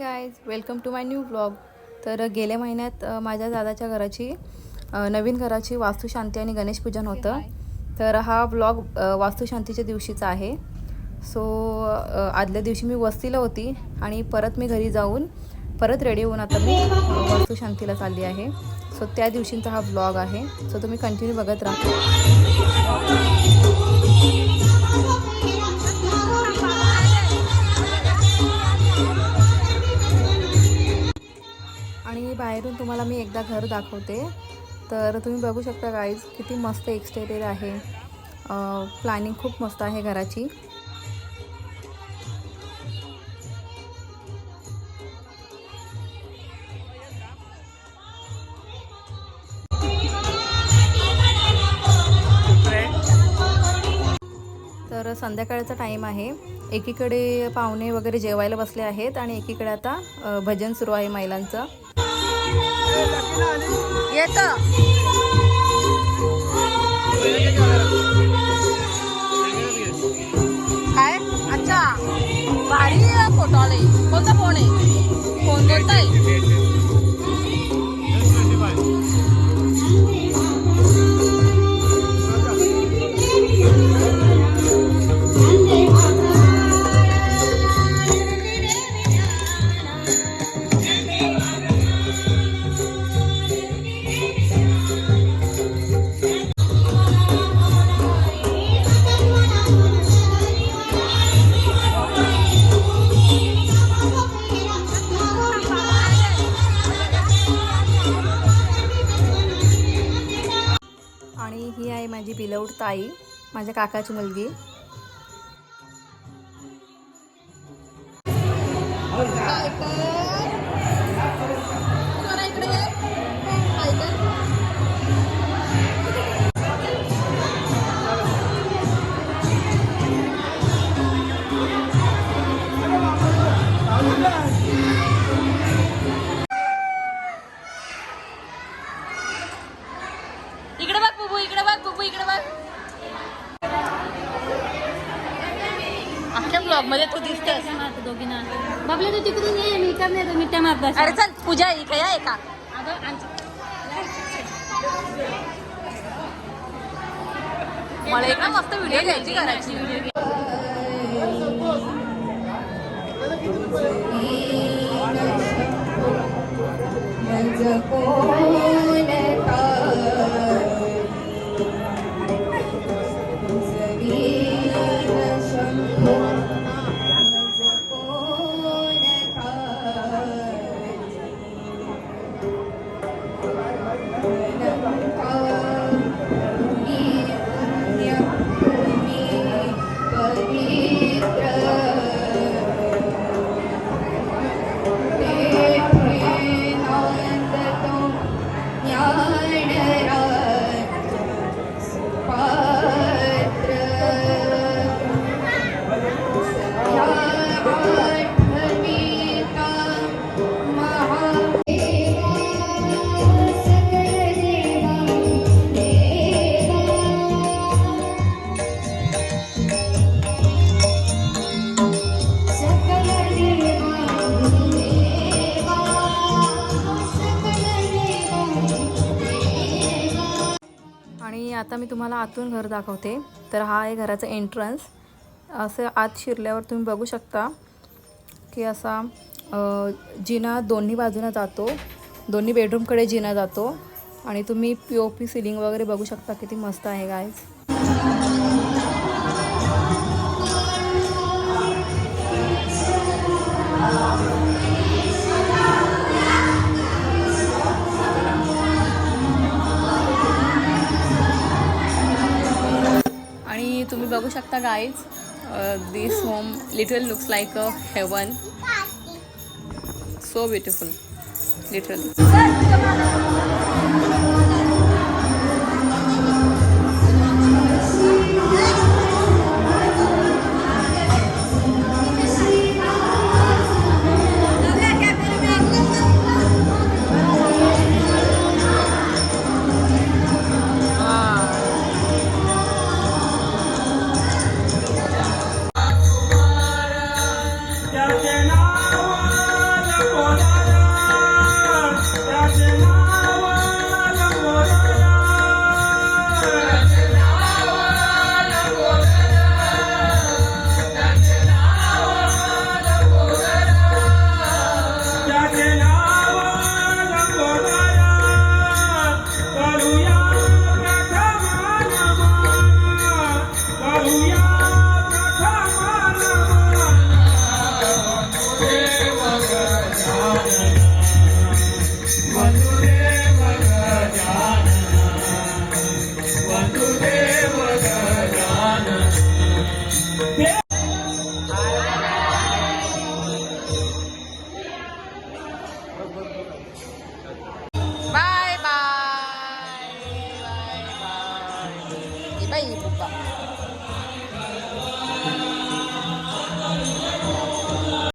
Guys welcome to my new blog तर गेल्या महिन्यात माझ्या दादाच्या घराची नवीन घराची वास्तुशांती आणि गणेश पूजन होतं. तर हा ब्लॉग वास्तुशांतीच्या दिवशीचा आहे. सो आदल्या दिवशी मी वस्तीला होती आणि परत मी घरी जाऊन परत रेडी होऊन आता मी वास्तुशांतीला चालली आहे. सो त्या दिवशींचा हा ब्लॉग आहे. सो तुम्ही कंटिन्यू बघत राहा. बाहेरून तुम्हाला मी एकदा घर दाखवते. तर तुम्ही बघू शकता गाईज किती मस्त एक्सटेरियर आहे. प्लॅनिंग खूप मस्त आहे घराची. तर संध्याकाळचा टाईम आहे. एकीकडे पाहुणे वगैरे जेवायला बसले आहेत आणि एकीकडे आता भजन सुरू आहे महिलांचं. येतं. आहे ताई माझ्या काकाची मुलगी. इकडे ब्लॉगमध्ये तू दिसतेस. दोघींना बाबले तू तिकडून ये मी करणार तो मिठ्या मारता अरे चल पूजा इकडे या एका. मला एक ना मस्त व्हिडिओ घ्यायची करायची. आणि आता मी तुम्हाला आतून घर दाखवते. तर हा आहे घराचा एंट्रन्स असं आत शिरल्यावर तुम्ही बघू शकता की असा जिना दोन्ही बाजूनं जातो. दोन्ही बेडरूमकडे जिना जातो. आणि तुम्ही पी ओ पी सिलिंग वगैरे बघू शकता किती मस्त आहे गायज बघू शकता guys this home little looks like a heaven so beautiful literally